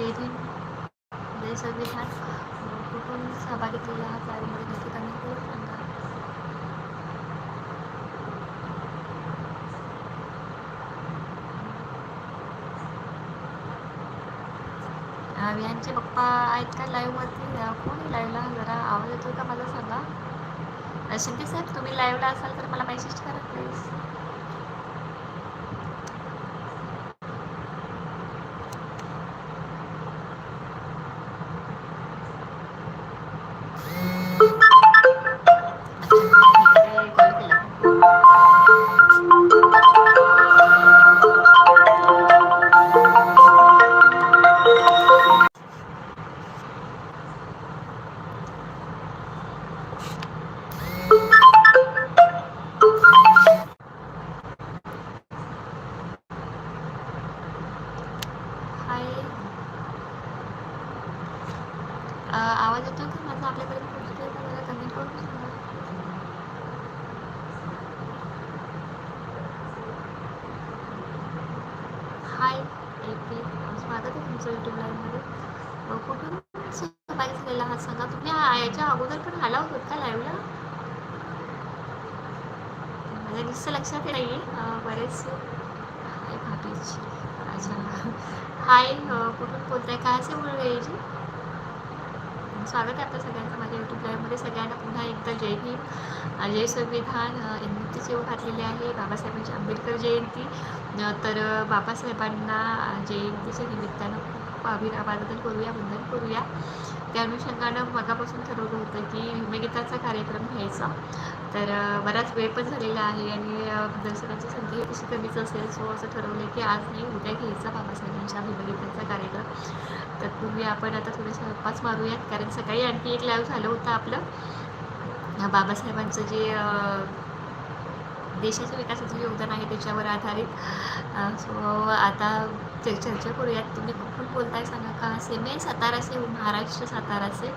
जय भीम जय संविधान कुठून सहभागी केला. हा चालमध्ये नक्की कमेंट करून सांगा. यांचे पप्पा आहेत का लाईव्हवरती कोण लाईव्हला जरा आवाज येतो का? मला सांगा. अ, शिंदे साहेब तुम्ही लाईव्हला असाल तर मला मेसेज करा प्लीज सहभागी हा सांगा तुम्ही हा याच्या अगोदर पण आला होतात का लाईव्हला माझ्या नुसतं लक्षात नाही आहे बरेच. हाय भाभीजी. अच्छा. हाय कुठून बोलताय? काय असे मुलगी स्वागत आहे आपल्या सगळ्यांचं माझ्या यूट्यूब लाईव्हमध्ये सगळ्यांना पुन्हा एकदा जय भीम जय संविधान. अ, निमित्त सेवा आहे. बाबासाहेबांची आंबेडकर जयंती. तर बाबासाहेबांना जयंतीच्या निमित्तानं खूप अभिवादन करूया वंदन करूया. त्या अनुषंगानं मगापासून ठरवलं होतं की भीमगीताचा कार्यक्रम घ्यायचा. तर बराच वेळ पण झालेला आहे आणि दर्शनाची संख्या तशी कमीच असेल. सो असं ठरवलं की आज नाही उद्या घ्यायचा बाबासाहेबांच्या भीमगीताचा कार्यक्रम. तत्पूर्वी आपण आता थोडेसे गप्पाच मारूयात कारण सकाळी आणखी एक लाईव्ह झालं होतं आपलं. बाबासाहेबांचं जे देशाच्या विकासाचं योगदान आहे त्याच्यावर आधारित. सो आता चर्चा करूयात तुम्ही कुठून बोलताय सांगा का से मैं सातारा से हूँ महाराष्ट्र सातारा से.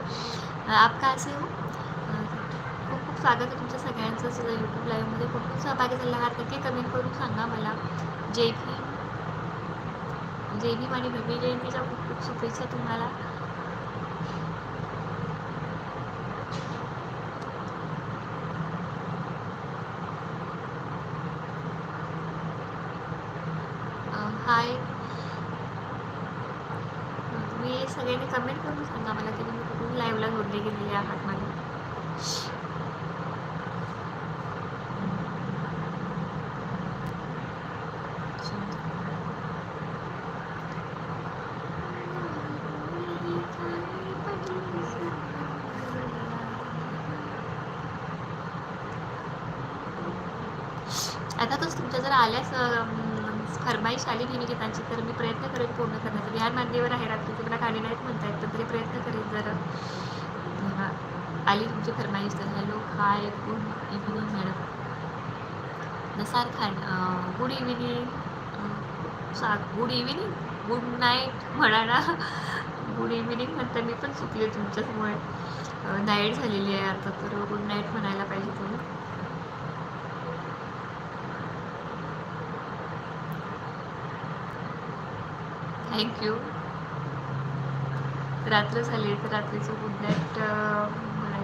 आप कहाँ से हो? खूप खूप स्वागत आहे तुमच्या सगळ्यांचं. यूट्यूब लाईव्हमध्ये खूप सहभागी झाला. आहात नक्की कमेंट करून सांगा मला. जय भीम. जय भीम आणि भीमी जयंतीच्या खूप खूप शुभेच्छा तुम्हाला अ, हाय तुम्ही सगळ्यांनी कमेंट करून सांगा मला की तुम्ही कुठून लाईव्हला जोडले गेलेले आहात मला अर्थातच तुमच्या जर आल्यास फरमाईश आली भीमगीतांची तर मी प्रयत्न करेन पूर्ण करण्याचा. विहार मान्यवर आहे रात्रीचे मला गाणी नाहीत म्हणता येत पण तरी प्रयत्न करेन जर. आली तुमची फरमाईश तर hello hi good evening madam Nasar Khan good evening सा गुड इव्हिनिंग गुड नाईट म्हणा ना. गुड इव्हिनिंग म्हणता मी पण चुकले तुमच्यामुळे. नाईट झालेली आहे आता तर गुड नाईट म्हणायला पाहिजे तुम्ही. थँक्यू रात्र झाली तर रात्रीचं गुड नाईट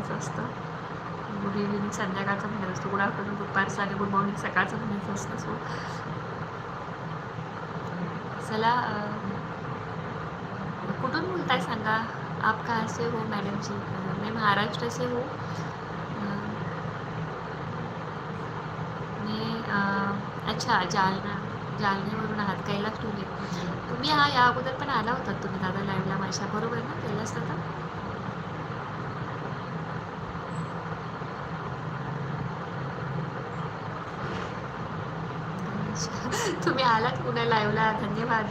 म्हणायचं असतं. गुड इव्हिनिंग संध्याकाळचं म्हणायचं असतं. गुड आफ्टरनून दुपारचं आणि गुड मॉर्निंग सकाळचं म्हणायचं असतं. सो चला कुठून बोलताय सांगा? आप कहाँ से हो मैडम जी? मैं महाराष्ट्र से हूँ. मी अच्छा जालना जालनेवरून आहात. कैलास तुम्ही तुम्ही हा या अगोदर पण आला होता तुम्ही दादा लाईव्हला माझ्या बरोबर ना कैलास तुम्ही आलात पुन्हा लाईव्हला धन्यवाद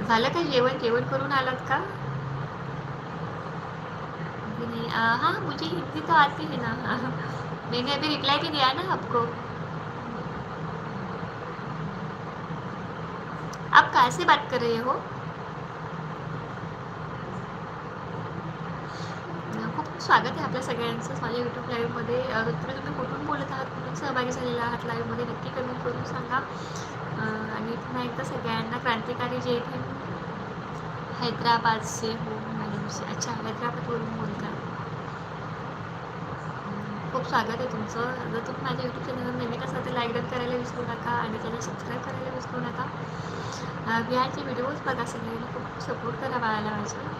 झालं का जेवण जेवण करून आलात का हाँ मुझे हिंदी तो आती है ना मैंने अभी रिप्लाई भी दिया ना आपको आप कहाँ से बात कर रहे हो स्वागत आहे आपल्या सगळ्यांचं. माझ्या यूट्यूब लाईव्हमध्ये तुम्ही तुम्ही कुठून बोलत आहात? कुठून सहभागी झालेला आहात? लाईव्हमध्ये नक्की कमेंट करून सांगा. आणि पुन्हा एकदा सगळ्यांना क्रांतिकारी जे इथे हैदराबादचे हो मॅडमचे. अच्छा हैदराबादवरून बोलता. खूप स्वागत आहे तुमचं. जर तुम्ही माझ्या यूट्यूब चॅनलवर नवीन कसं तर लाईक करायला विसरू नका आणि त्याला सबस्क्राईब करायला विसरू नका. बिहारचे व्हिडिओज बघा सगळ्यांना. खूप सपोर्ट करा बाळाला माझ्या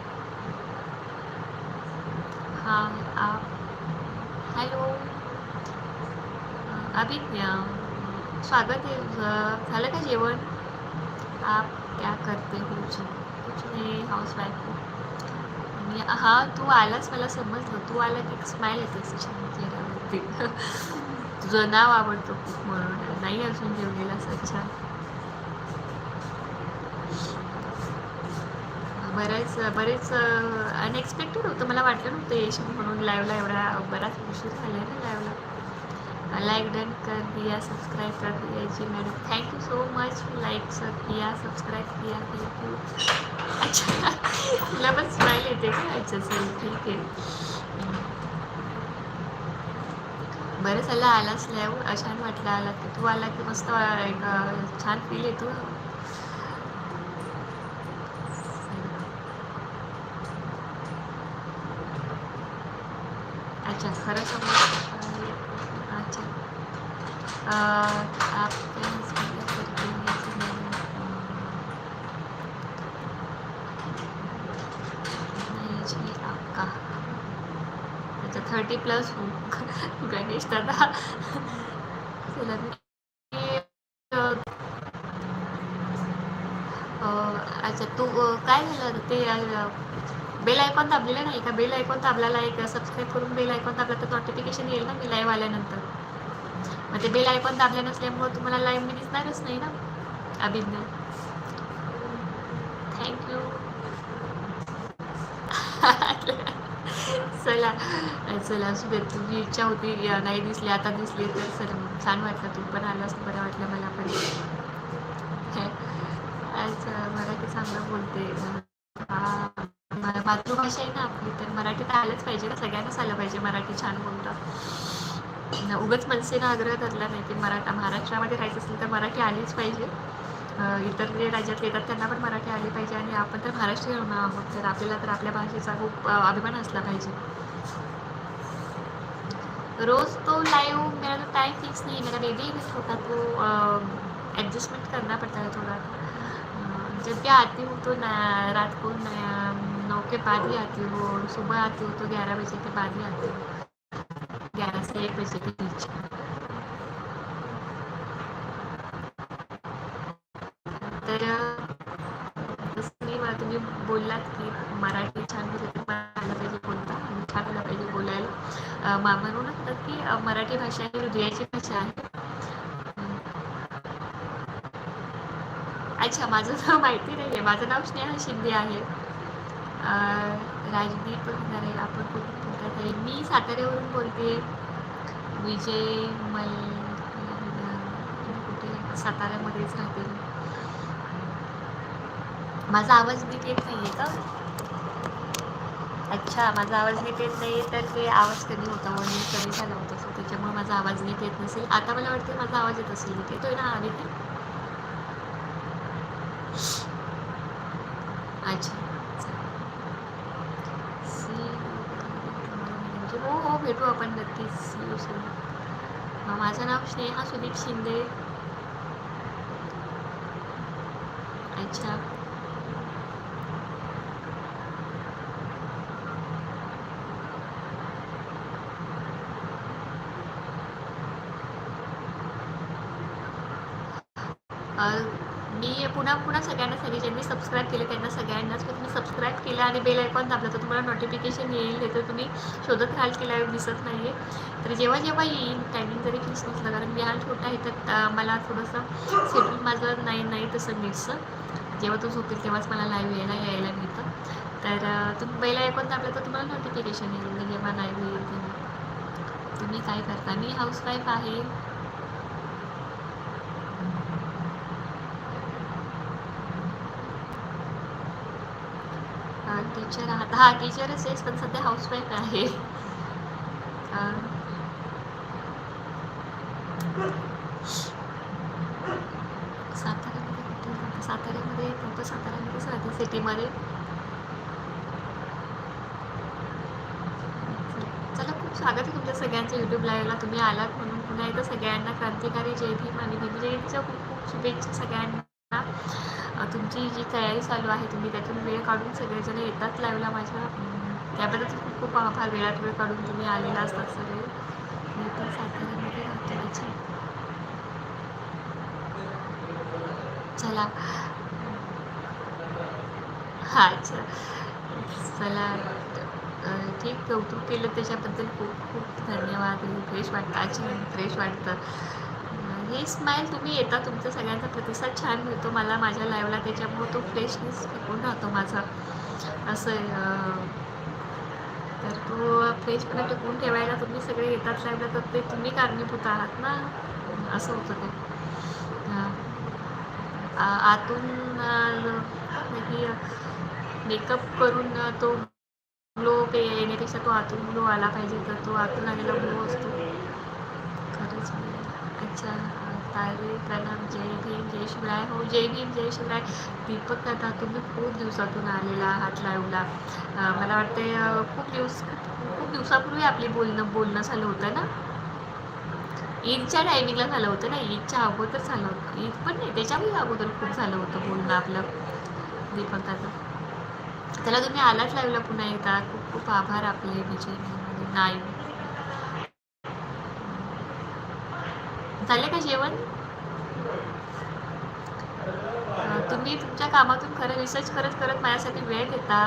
हाँ आप हॅलो या. स्वागत आहे तुझं. झालं का जेवण? आप क्या करते हो कुछ नाही हाऊस वाईफ आणि हा तू आलाच मला समजलं. तू आला की स्माईल येते छान चेहऱ्यावरती. तुझं नाव आवडतं खूप म्हणून. नाही अजून जेवलेला सच्छा बऱ्याच बरेच अनएक्सपेक्टेड होतं. मला वाटलं नव्हतं येशील म्हणून. लाईव्हला एवढा बराच उशीर झाला आहे ना लाईव्हला लाईक डन कर दिया सब्सक्राइब कर दिया जी madam thank you so much like sir किया सब्सक्राइब किया थैंक यू अच्छा तुला पण स्माईल येते का अच्छा सर ठीक आहे बरं चला आलाच नाही हो, छान वाटलं आला की तू आला की मस्त एक छान फील येतो अच्छा खरं समज अच्छा अ, आप क्या हस्बैंड क्या करते हैं जी मैडम नहीं जी आपका थर्टी प्लस गणेश दादा अच्छा तू uh, काय झालं? ते बेल आयकॉन दाबलेलं नाही का? बेल आयकॉन दाबलेला एक सबस्क्राईब करून बेल आयकॉन दाबला तर नोटिफिकेशन येईल ना? मी लाईव्ह आल्यानंतर. मग ते बेल आयकॉन दाबल्या नसल्यामुळे तुम्हाला लाईव्ह मी दिसणारच नाही ना? अभिज्ञान थँक्यू चला. चला असू तुझी इच्छा होती नाही दिसली आता दिसली तर सर छान वाटलं. तू पण आलास बरं वाटलं मला पण. मराठी चांगलं बोलते. मला मातृभाषा आहे ना आपली तर मराठी तर आलंच पाहिजे ना सगळ्यांनाच आलं पाहिजे मराठी छान बोलतात उगच उगाच मनसेनं आग्रह धरला नाही की मराठा महाराष्ट्रामध्ये राहायचं असेल तर मराठी आलीच पाहिजे. इतर जे राज्यात येतात त्यांना पण मराठी आली पाहिजे. आणि आपण तर महाराष्ट्रीयन आहोत तर आपल्याला तर आपल्या भाषेचा खूप अभिमान असला पाहिजे. रोज़ तो लाइव, मेरा तो टाइम फिक्स नहीं है, मेरा बेबी भी छोटा तो एडजस्टमेंट करना पड़ता है थोड़ा। जब भी आती हूँ तो रात को नौ के बाद ही आती हूँ, सुबह आती हूँ तो ग्यारह बजे के बाद ही आती हूँ। ग्यारह से एक बजे के बीच। तर की मराठी छान बोलते आलं पाहिजे बोलता छान पाहिजे बोलायला म्हणून म्हणतात की मराठी भाषा ही हृदयाची भाषा आहे. अच्छा माझं नाव माहिती नाही आहे माझं नाव स्नेहा शिंदे आहे. राजदीप आहे आपण कुठून बोलतात आहे. मी साताऱ्यावरून बोलते. विजय मल कुठे? साताऱ्यामध्येच राहते माझा आवाज नीट येत नाही आहे का? अच्छा माझा आवाज नीट येत नाही तर ते आवाज कमी होता? वॉल्यूम कमी झाला होता? सो त्याच्यामुळे माझा आवाज नीट येत नसेल. आता मला वाटते माझा आवाज येत असेल. नीट येतोय ना? नीट अच्छा. चालेल. म्हणजे हो हो भेटू आपण नक्कीच. See you माझं नाव स्नेहा सुदीप शिंदे. अच्छा अ, मी पुन्हा पुन्हा सगळ्यांना सांगेन ज्यांनी सबस्क्राईब केले त्यांना सगळ्यांनाच की तुम्ही सबस्क्राईब केलं आणि बेल आयकॉन दाबला तर तुम्हाला नोटिफिकेशन येईल हे तर तुम्ही शोधत राहाल की लाईव्ह दिसत नाही. आहे तर जेव्हा जेव्हा येईल टायमिंग जरी फिक्स नसलं कारण मी हा छोटा आहे तर मला थोडंसं शेड्यूल माझं नाही नाही तसं नीटचं जेव्हा तो झोपेल तेव्हाच मला लाईव्ह यायला यायला मिळतं. तर तुम्ही बेल आयकॉन दाबला तर तुम्हाला नोटिफिकेशन येईल म्हणजे जेव्हा लाईव्ह येईल तुम्ही काय करता? मी हाऊसवाईफ आहे. टीचर आहात हा टीचरच आहेस पण सध्या हाऊसवाईफ आहे. अं, साताऱ्यामध्ये कुठे? साताऱ्यामध्ये प्रॉपर साताऱ्यामध्येच राहते सिटीमध्ये चला खूप स्वागत आहे तुमच्या सगळ्यांच्या यूट्यूब लाईव्हला तुम्ही आलात म्हणून. पुन्हा एकदा सगळ्यांना क्रांतिकारी जय भीम आणि भीम जयंतीच्या खूप खूप शुभेच्छा सगळ्यांना. तुमची जी तयारी चालू आहे तुम्ही त्यातून वेळ काढून सगळेजण येतात लाईव्हला माझ्या. त्याबद्दल खूप खूप आभार वेळात वेळ काढून तुम्ही आलेला असतात सगळे. मी पण साताऱ्यामध्ये राहते अच्छा चला. हां अच्छा चला. ठीक कौतुक केलं त्याच्याबद्दल खूप खूप धन्यवाद. फ्रेश वाटतं अच्छा फ्रेश वाटतं. ही स्माईल तुम्ही येता तुमचा सगळ्यांचा प्रतिसाद छान मिळतो मला माझ्या लाईव्हला त्याच्यामुळे तो फ्रेशनेस टिकून राहतो माझा. असं तर तो फ्रेशपणा टिकवून ठेवायला तुम्ही सगळे येतात लाईव्हला तर ते तुम्ही कारणीभूत आहात ना? असं होतं ते. आतून मेकअप करून तो ग्लो येण्यापेक्षा तो आतून ग्लो आला पाहिजे तर तो आतून आलेला ग्लो असतो. खरंच. अच्छा. तारे प्रणाम जय भीम जय शिवराय. हो जय भीम जय शिवराय. दीपक दादा तुम्ही खूप दिवसातून आलेला आहात लाईव्हला. मला वाटते खूप दिवस खूप दिवसापूर्वी आपली बोलणं बोलणं झालं होतं ना? ईदच्या टायमिंगला झालं होतं ना? ईदच्या अगोदर झालं होतं. ईद पण नाही त्याच्यामुळे अगोदर खूप झालं होतं बोलणं आपलं. दीपक दादा त्याला तुम्ही आलाच लाईव्हला पुन्हा एकदा. खूप खूप आभार आपले विजय म्हणजे नाही झाले का जेवण? तुम्ही तुमच्या कामातून खरं रिसर्च करत करत माझ्यासाठी वेळ घेता.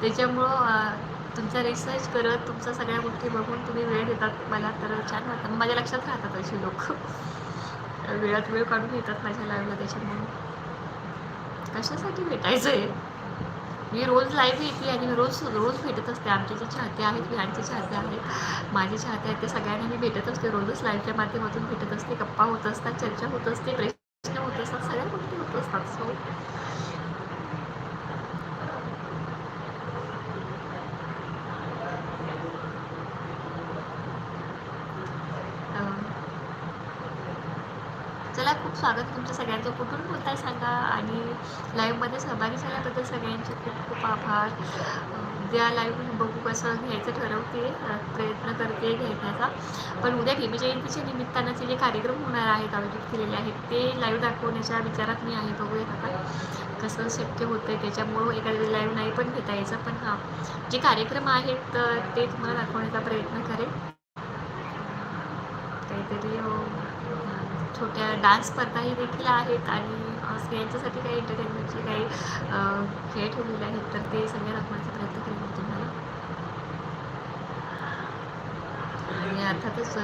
त्याच्यामुळं तुमचा रिसर्च करत तुमच्या सगळ्या गोष्टी बघून तुम्ही वेळ देतात मला तर छान वाटतं. माझ्या लक्षात राहतात असे लोक. वेळात वेळ काढून येतात माझ्या लाईव्हला त्याच्यामुळे. कशासाठी भेटायचं आहे मी रोज लाईव्ह येते आणि रोज रोज भेटत असते. आमचे जे चाहते आहेत विहानचे चाहते आहेत माझे चाहते आहेत ते सगळ्यांना मी भेटत असते. रोजच लाईव्हच्या माध्यमातून भेटत असते. गप्पा होत असतात चर्चा होत असते प्रश्न होत असतात सगळ्या गोष्टी होत असतात. सो चला खूप स्वागत तुमचं तुमच्या सगळ्यांचं. कुठून बोलताय सांगा? आणि लाईव्हमध्ये सहभागी झाल्याबद्दल सगळ्यांचे खूप खूप आभार. उद्या लाईव्ह बघू कसं घ्यायचं ठरवते प्रयत्न करते घेण्याचा. पण उद्या भीमजयंतीच्या निमित्तानं जे जे कार्यक्रम होणार आहेत आयोजित केलेले आहेत ते लाईव्ह दाखवण्याच्या विचारात मी आहे. बघूया आता कसं शक्य होतं आहे त्याच्यामुळं एखाद्या लाईव्ह नाही पण घेता यायचं. पण हां जे कार्यक्रम आहेत तर ते तुम्हाला दाखवण्याचा प्रयत्न करेन. काहीतरी छोट्या डान्स स्पर्धाही देखील आहेत आणि स्त्रियांच्यासाठी काही एंटरटेनमेंटचे काही खेळ ठेवलेले आहेत. तर ते सगळे दाखवण्याचा प्रयत्न करेन मी तुम्हाला. आणि अर्थातच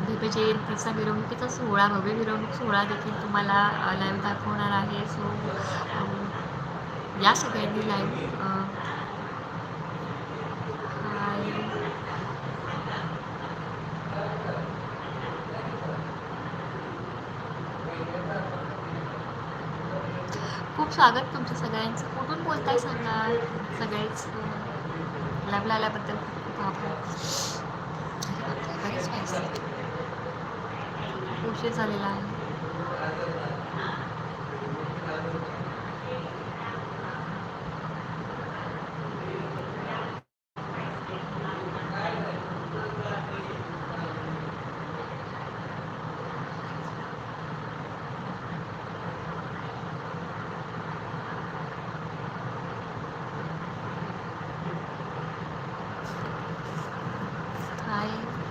भीमजयंतीचा मिरवणुकीचा सोहळा भव्य मिरवणूक सोहळा देखील तुम्हाला लाईव्ह दाखवणार आहे. सो या सगळ्यांनी लाईव्ह खूप स्वागत तुमचं सगळ्यांचं. कुठून बोलताय सांगा सगळेच लाईव्हला आल्याबद्दल खूप खूप आभार. बरेच उशीर झालेला आहे हाय अं,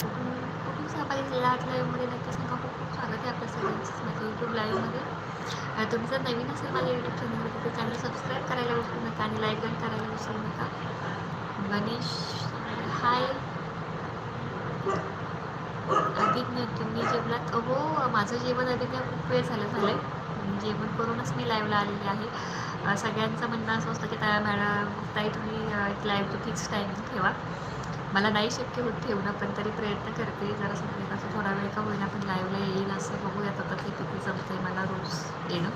कुठून कुठून सहभागी झाला आहात लाईव्हमध्ये नक्की सांगा खूप खूप स्वागत आहे आपल्या सगळ्यांचंच माझ्या यूट्यूब लाईव्हमध्ये अं, तुम्ही जर नवीन असेल माझ्या युट्यूब चॅनलवर तर चॅनल सबस्क्राईब करायला विसरू नका आणि लाईक पण करायला विसरू नका. गणेश हाय अभिज्ञ तुम्ही जेवलात? हो माझं जेवण अभिज्ञ खूप वेळ झालं झालं आहे जेवण करूनच मी लाईव्हला आलेली आहे. सगळ्यांचं म्हणणं असं असतं की त्या मॅडम ताई तुम्ही अं, एक लाईव्हचं फिक्स टायमिंग ठेवा. मला नाही शक्य होत ठेवणं पण तरी प्रयत्न करते. जरा संध्याकाळचा थोडा वेळ का होईना पण लाईव्हला येईल असं बघूयात. आता ते किती जमतंय मला रोज येणं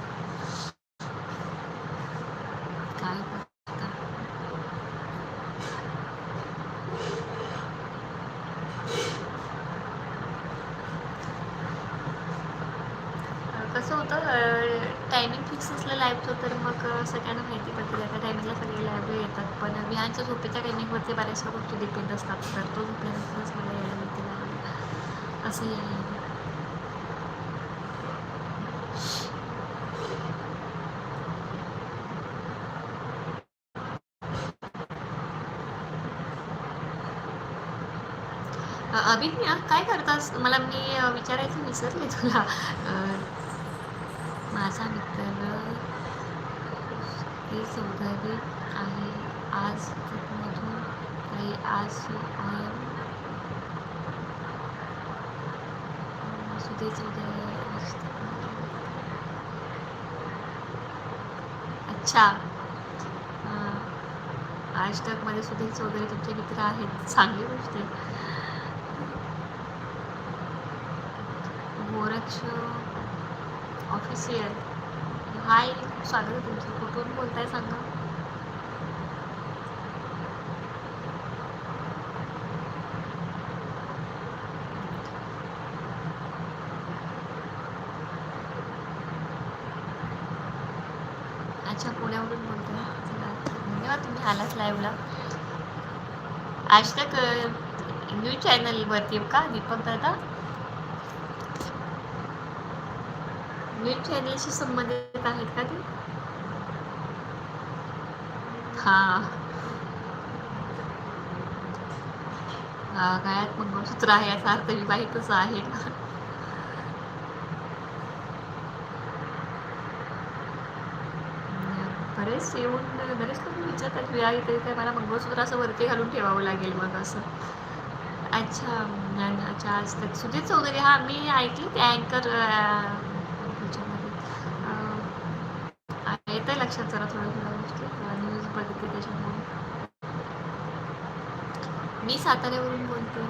टायमिंग फिक्स असलं लाईव्हचं तर मग अ, सगळ्यांना माहिती पडते त्या टायमिंगला सगळे लाईव्ह येतात पण विहानच्या झोपेच्या बऱ्याचशा गोष्टी डिपेंड असतात. तर तो झोपल्यानंतरच मला यायला मिळते live. असंही आहे. अभिज्ञा काय करतास? मला मी विचारायचं विसरले तुला. माझा मित्र हे चौधरी आहे. आज मधून की आज आहे सुधीर आज तक अच्छा आज तकमध्ये सुधीर चौधरी तुमचे मित्र आहेत चांगली गोष्ट आहे गोरक्ष ऑफिशियल हाय स्वागत आहे तुमचं कुठून बोलताय सांगा अच्छा पुण्यावरून बोलतो धन्यवाद तुम्ही आलाच लाईव्हला आज तक न्यूज चॅनलवरती का दीपक दादा? न्यूज चॅनलशी संबंधित आहेत का ते? हा. हा, गळ्यात मंगळसूत्र आहे याचा अर्थ विवाहितच आहे. बरेच येऊन म्हणजे बरेच लोक विचारतात विवाहित इथे काय मला मंगळसूत्र असं वरती घालून ठेवावं लागेल मग असं. अच्छा अच्छा आज तक चौधरी हा मी ऐकली ते अँकर ह्याच्यामध्ये. आहे येतंय लक्षात जरा थोडं थोडं गोष्टी. न्यूज बघितली त्याच्यामुळे. मी साताऱ्यावरून बोलतो.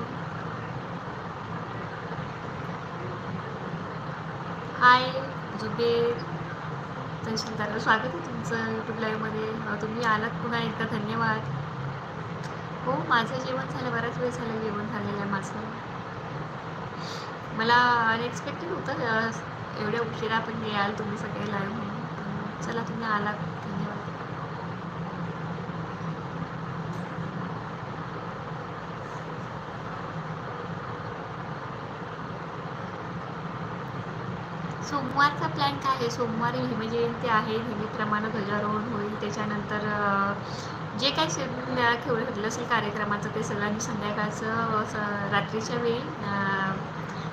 हाय जुबेर. तहसीलदार स्वागत आहे तुमचं यूट्यूब लाईव्हमध्ये तुम्ही आलात पुन्हा एकदा. धन्यवाद. हो माझं जेवण झालं. बराच वेळ झालं जेवण झालेलं आहे माझं. मला अनएक्सपेक्टेड होतं. एवढ्या उशिरा पण याल तुम्ही सगळे लाईव्ह म्हणून. चला तुम्ही आलात धन्यवाद सोमवारचा प्लॅन काय आहे? सोमवारी हिमजयंती आहे नेहमीप्रमाणे ध्वजारोहण होईल. त्याच्यानंतर जे काही ठेवलं ठेवलं असेल कार्यक्रमाचं ते सगळ्यांनी संध्याकाळचं स रात्रीच्या वेळी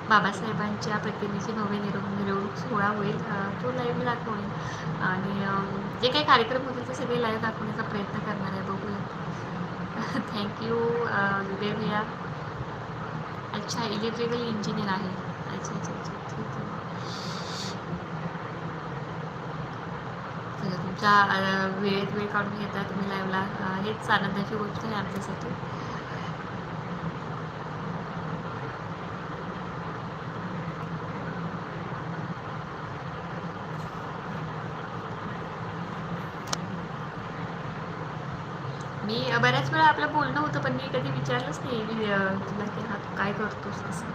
बाबासाहेबांच्या प्रतिमेची भव्य मिरव मिरवणूक सोहळा होईल. तो लाईव्ह दाखवून. आणि जे काही कार्यक्रम होतील ते सगळे लाईव्ह दाखवण्याचा प्रयत्न करणार आहे. बघूया थँक्यू विवेक भैया. अच्छा इलेक्ट्रिकल इंजिनियर आहे. अच्छा अच्छा अच्छा ठीक आहे त्या तुमच्या वेळेत वेळ काढून घेता तुम्ही लाईव्हला हेच आनंदाची गोष्ट आहे आमच्यासाठी. मी बऱ्याच वेळा आपलं बोलणं होतं पण मी कधी विचारलंच नाही मी तुला की हा तू काय करतोस असं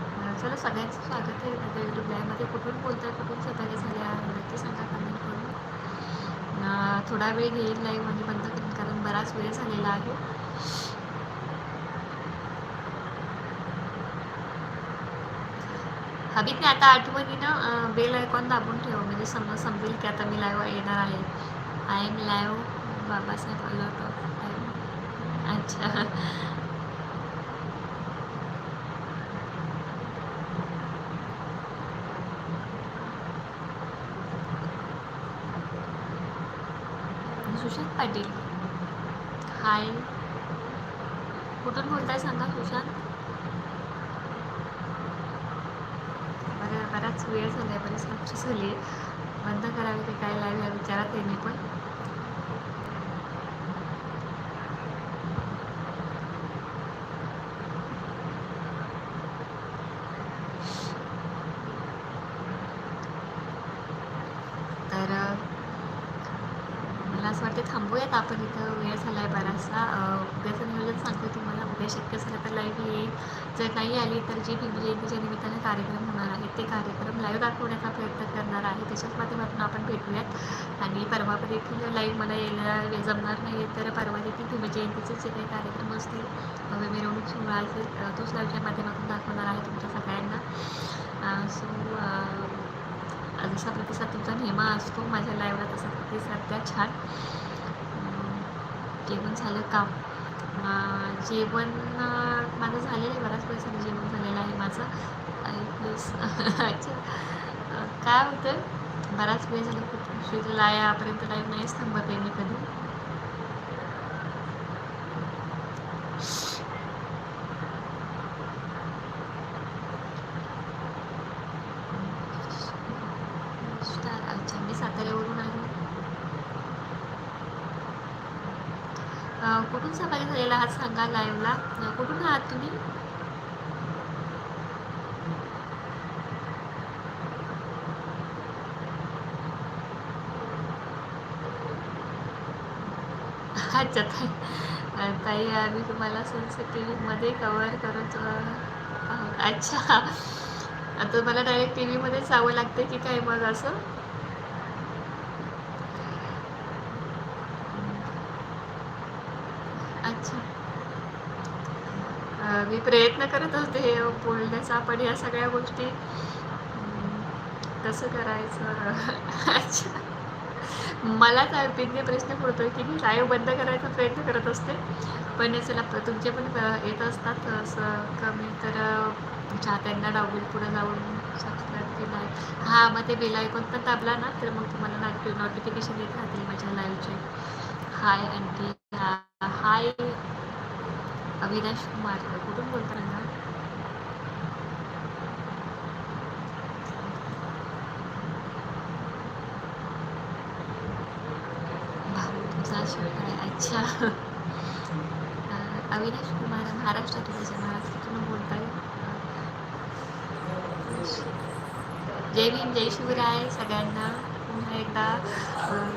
अं, चला सगळ्यांचं स्वागत आहे माझ्या यूट्यूब लाईव्हमध्ये कुठून बोलताय कुठून सहभागी झाल्या नक्की सांगा कमेंट करून. थोडा वेळ घेईल लाईव्ह म्हणजे बंद करेन कारण बराच वेळ झालेला आहे. हबीतने नाही आता आठवणीनं बेल आयकॉन दाबून ठेव म्हणजे समज समजेल की आता मी लाईव्ह येणार आहे. I am live Babasaheb a lot of time अच्छा. Hi. मला असं वाटतं थांबूयात. आपण इथं वेळ झाला आहे बराचसा उद्याचं नियोजन सांगतो तुम्हाला उद्या शक्य झालं तर लाईव्ह येईल जर नाही आली तर जे भीम जयंतीच्या निमित्ताने कार्यक्रम होणार आहेत ते कार्यक्रम लाईव्ह दाखवण्याचा प्रयत्न करणार आहे. त्याच्याच माध्यमातून आपण भेटूयात. आणि परवा देखील लाईव्ह मला यायला जमणार नाही तर परवा देखील भीम जयंतीचे जे काही कार्यक्रम असतील भव्य मिरवणूक सोहळा असेल तोच लाईव्हच्या माध्यमातून दाखवणार आहे तुमच्या सगळ्यांना. सो जसा प्रतिसाद तुमचा नेहमा असतो माझ्या लाईव्हला तसा प्रतिसाद द्या छान. जेवण झालं काम जेवण माझं झालेलं आहे बऱ्याच वेळ जेवण झालेलं आहे माझं. प्लस अच्छा. काय होतं? बराच वेळ झाला खूप उशीर लायापर्यंत लाईव्ह नाहीच थांबत आहे मी कधी स्टार अच्छा मी साताऱ्यावरून आहे अं, कुठून सहभागी झालेला आहात सांगा लाईव्हला अं, कुठून आहात तुम्ही त्याच्यात ताई आम्ही तुम्हाला सनसेट टी व्हीमध्ये कवर करत आहोत. अच्छा. आता मला डायरेक्ट टी व्हीमध्येच जावं लागते की काय मग असं? अच्छा. मी प्रयत्न करत असते हे बोलण्याचा पण या सगळ्या गोष्टी कसं करायचं? अच्छा. मलाच पिंगे प्रश्न पडतो की मी लाईव्ह बंद करायचा प्रयत्न करत असते. पण चला तुमचे पण येत असतात असं कमी. तर चाहत्यांना डावून पुढे जाऊन सबस्क्राईब केला आहे. हां मग ते बेल आयकॉन पण दाबला ना तर मग तुम्हाला नोटि नोटिफिकेशन येत राहतील माझ्या लाईव्हचे hi aunty hi Avinash Kumar. कुठून बोलता? शिवकाळे अच्छा अविनाश कुमार महाराष्ट्रातून आहे, महाराष्ट्रातून बोलताय. जय भीम जय शिवराय सगळ्यांना. पुन्हा एकदा अं,